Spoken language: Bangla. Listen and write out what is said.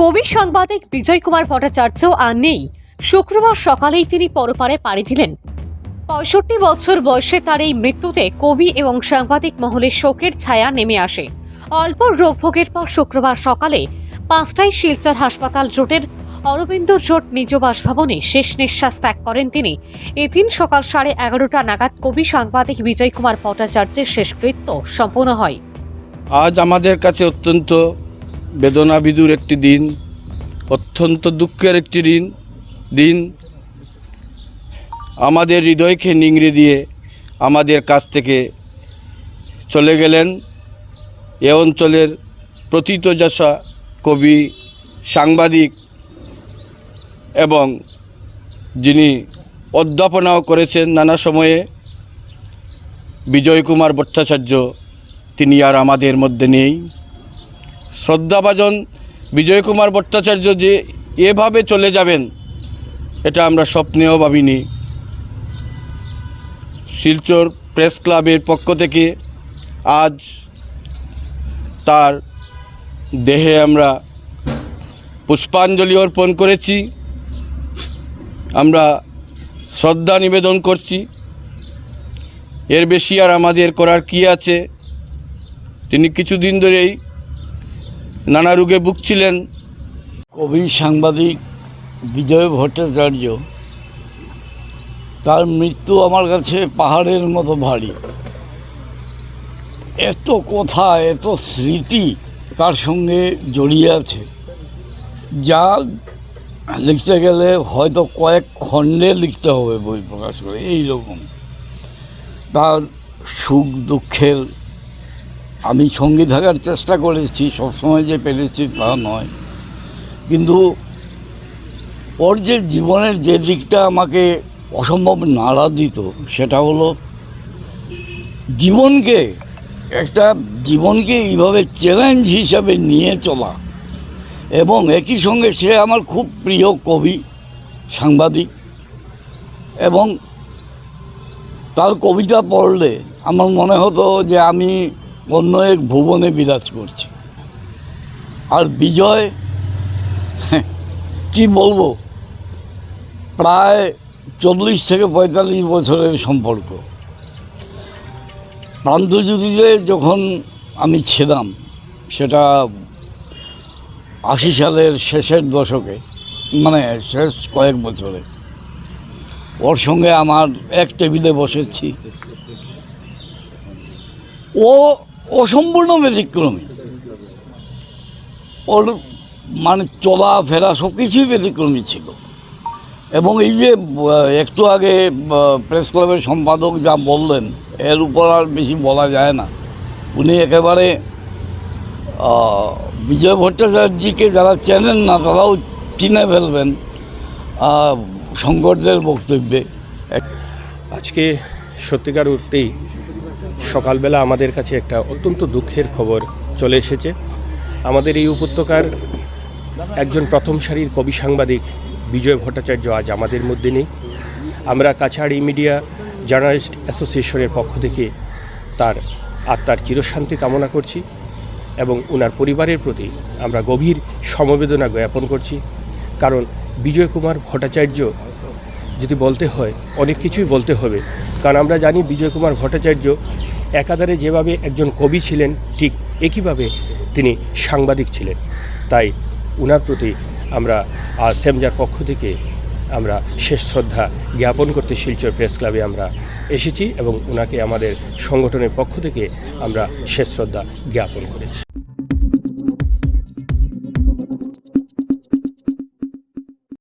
কবি সাংবাদিক বিজয় কুমার ভট্টাচার্য আর নেই। শুক্রবার সকালেই তিনি পরপারে পাড়ি দিলেন। পঁয়ষট্টি বছর বয়সে তার এই মৃত্যুতে কবি এবং সাংবাদিক মহলে শোকের ছায়া নেমে আসে। অল্প রোগভোগের পর শুক্রবার সকালে পাঁচটায় শিলচর হাসপাতাল রোডের অরবিন্দ জোট নিজ বাসভবনে শেষ নিঃশ্বাস ত্যাগ করেন তিনি। এদিন সকাল সাড়ে এগারোটা নাগাদ কবি সাংবাদিক বিজয় কুমার ভট্টাচার্যের শেষকৃত্য সম্পূর্ণ হয়। আজ আমাদের কাছে অত্যন্ত বেদনাবিদুর একটি দিন, অত্যন্ত দুঃখের একটি দিন দিন। আমাদের হৃদয়কে নিংড়ে দিয়ে আমাদের কাছ থেকে চলে গেলেন এ অঞ্চলের প্রথিতযশা কবি, সাংবাদিক এবং যিনি অধ্যাপনাও করেছেন নানা সময়ে বিজয় কুমার ভট্টাচার্য, তিনি আর আমাদের মধ্যে নেই। শ্রদ্ধাভাজন বিজয় কুমার ভট্টাচার্য যে এভাবে চলে যাবেন, এটা আমরা স্বপ্নেও ভাবিনি। শিলচর প্রেস ক্লাবের পক্ষ থেকে আজ তার দেহে আমরা পুষ্পাঞ্জলি অর্পণ করেছি। আমরা শ্রদ্ধা নিবেদন করছি। এর বেশি আর আমাদের করার কি আছে? তিনি কিছুদিন ধরেই নানা রোগে ভুগছিলেন। কবি সাংবাদিক বিজয় ভট্টাচার্য, তার মৃত্যু আমার কাছে পাহাড়ের মতো ভারী। এত কথা, এত স্মৃতি তার সঙ্গে জড়িয়ে আছে, যা লিখতে গেলে হয়তো কয়েক খণ্ডে লিখতে হবে বই প্রকাশ করে এই রকম তার সুখ দুঃখের আমি সঙ্গী থাকার চেষ্টা করেছি, সবসময় যে পেরেছি তা নয়। কিন্তু ওর যে জীবনের যে দিকটা আমাকে অসম্ভব নাড়া দিত, সেটা হলো জীবনকে, একটা জীবনকে এইভাবে চ্যালেঞ্জ হিসাবে নিয়ে চলা। এবং একই সঙ্গে সে আমার খুব প্রিয় কবি, সাংবাদিক। এবং তার কবিতা পড়লে আমার মনে হতো যে আমি অন্য এক ভুবনে বিরাজ করছি। আর বিজয় কি বলব? প্রায় চল্লিশ থেকে পঁয়তাল্লিশ বছরের সম্পর্ক। প্রান্তজ্যোতিতে যখন আমি ছিলাম, সেটা আশি সালের শেষের দশকে মানে শেষ কয়েক বছরে, ওর সঙ্গে আমার এক টেবিলে বসেছি। ও অসম্পূর্ণ ব্যতিক্রমী ওর মানে চলাফেরা সব কিছুই ব্যতিক্রমী ছিল। এবং এই যে একটু আগে প্রেস ক্লাবের সম্পাদক যা বললেন, এর উপর আর বেশি বলা যায় না। উনি একেবারে বিজয় ভট্টাচার্যকে যারা চেনেন না, তারাও চিনে ফেলবেন শঙ্করদের বক্তব্যে। আজকে সত্যিকার অর্থেই সকালবেলা আমাদের কাছে একটা অত্যন্ত দুঃখের খবর চলে এসেছে। আমাদের এই উপত্যকার একজন প্রথম সারির কবি সাংবাদিক বিজয় ভট্টাচার্য আজ আমাদের মধ্যে নেই। আমরা কাছাড়ি মিডিয়া জার্নালিস্ট অ্যাসোসিয়েশনের পক্ষ থেকে তার আত্মার চিরশান্তি কামনা করছি এবং ওনার পরিবারের প্রতি আমরা গভীর সমবেদনা জ্ঞাপন করছি। কারণ বিজয় কুমার ভট্টাচার্য যদি বলতে হয়, অনেক কিছুই বলতে হবে। কারণ আমরা জানি বিজয় কুমার ভট্টাচার্য একাধারে যেভাবে একজন কবি ছিলেন, ঠিক একইভাবে তিনি সাংবাদিক ছিলেন। তাই উনার প্রতি আমরা সেমজার পক্ষ থেকে আমরা শেষ শ্রদ্ধা জ্ঞাপন করতে শিলচর প্রেস ক্লাবে আমরা এসেছি এবং ওনাকে আমাদের সংগঠনের পক্ষ থেকে আমরা শেষ শ্রদ্ধা জ্ঞাপন করেছি।